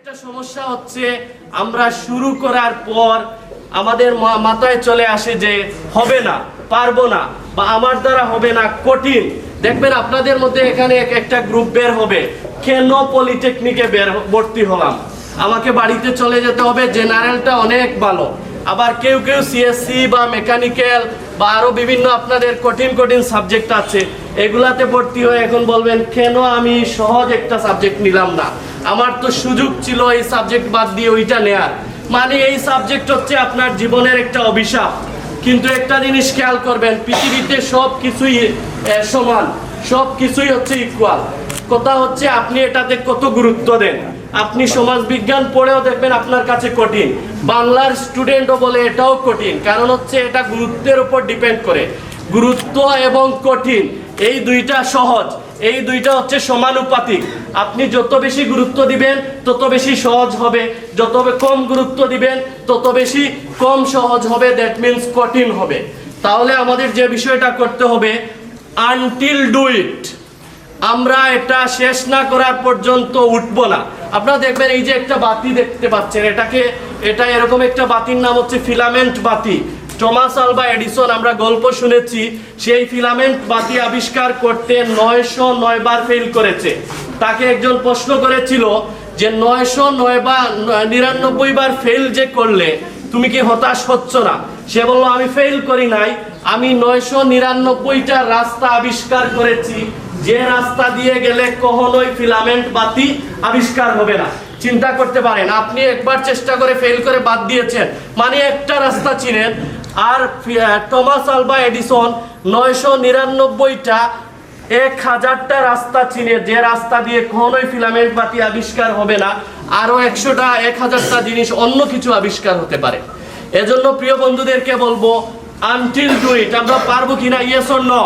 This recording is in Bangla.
একটা সমস্যা হচ্ছে, আমরা শুরু করার পর আমাদের মাথায় চলে আসে যে হবে না, পারব না, বা আমার দ্বারা হবে না, কঠিন। দেখবেন আপনাদের মধ্যে এখানে এক একটা গ্রুপ বের হবে। কেন পলিটেকনিকে বের ভর্তি হলাম? আমাকে বাড়িতে চলে যেতে হবে জেনারেলটা অনেক ভালো। আবার কেউ কেউ সিএসসি বা মেকানিক্যাল বা আরও বিভিন্ন আপনাদের কঠিন কঠিন সাবজেক্ট আছে, এগুলাতে ভর্তি হয়ে এখন বলবেন, কেন আমি সহজ একটা সাবজেক্ট নিলাম না? আমার তো সুযোগ ছিল এই সাবজেক্ট বাদ দিয়ে ওইটা নেয়ার। মানে এই সাবজেক্ট হচ্ছে আপনার জীবনের একটা অভিশাপ। কিন্তু একটা জিনিস খেয়াল করবেন, পৃথিবীতে সব কিছুই সমান। সব কিছুই হচ্ছে ইকুয়াল কথা হচ্ছে আপনি এটাতে কত গুরুত্ব দেন। আপনি সমাজ বিজ্ঞান পড়েও দেখবেন আপনার কাছে কঠিন। বাংলার স্টুডেন্টও বলে এটাও কঠিন। কারণ হচ্ছে এটা গুরুত্বের উপর ডিপেন্ড করে। গুরুত্ব এবং কঠিন, এই দুইটা সহজ। এই দুইটা হচ্ছে সমানুপাতিক। আপনি যত বেশি গুরুত্ব দিবেন, তত বেশি সহজ হবে। যত কম গুরুত্ব দিবেন, তত বেশি কম সহজ হবে। দ্যাট মিন্স কঠিন হবে। তাহলে আমাদের যে বিষয়টা করতে হবে আনটিল ডু ইট আমরা এটা শেষ না করার পর্যন্ত উঠবো না। আপনারা দেখবেন এই যে একটা বাতি দেখতে পাচ্ছেন, এটাকে, এটা এরকম একটা বাতির নাম হচ্ছে ফিলামেন্ট বাতি। টমাস আলবা এডিসন, আমরা গল্প শুনেছি, সেই ফিলামেন্ট বাতি আবিষ্কার করতে নয়শো নয় বার ফেল করেছে। তাকে একজন প্রশ্ন করেছিল যে নয়শো নয় বার নিরানব্বই বার ফেল যে করলে, তুমি কি হতাশ হচ্ছ না? সে বলল, আমি ফেল করি নাই। আমি নয়শো নিরানব্বইটা রাস্তা আবিষ্কার করেছি যে রাস্তা দিয়ে গেলে কখনোই ফিলামেন্ট বাতি আবিষ্কার হবে না। চিন্তা করতে পারেন, আপনি একবার চেষ্টা করে ফেল করে বাদ দিয়েছেন। মানে একটা রাস্তা চিনেন, আর টমাস আলবা এডিসন নয়শো নিরানব্বইটা, এক হাজারটা রাস্তা চিনে। যে রাস্তা দিয়ে কখনোই ফিলামেন্ট বাতি আবিষ্কার হবে না আরও একশোটা, এক হাজারটা জিনিস অন্য কিছু আবিষ্কার হতে পারে। এজন্য প্রিয় বন্ধুদেরকে বলব আনটিল ডু ইট আমরা পারব কিনা? Yes no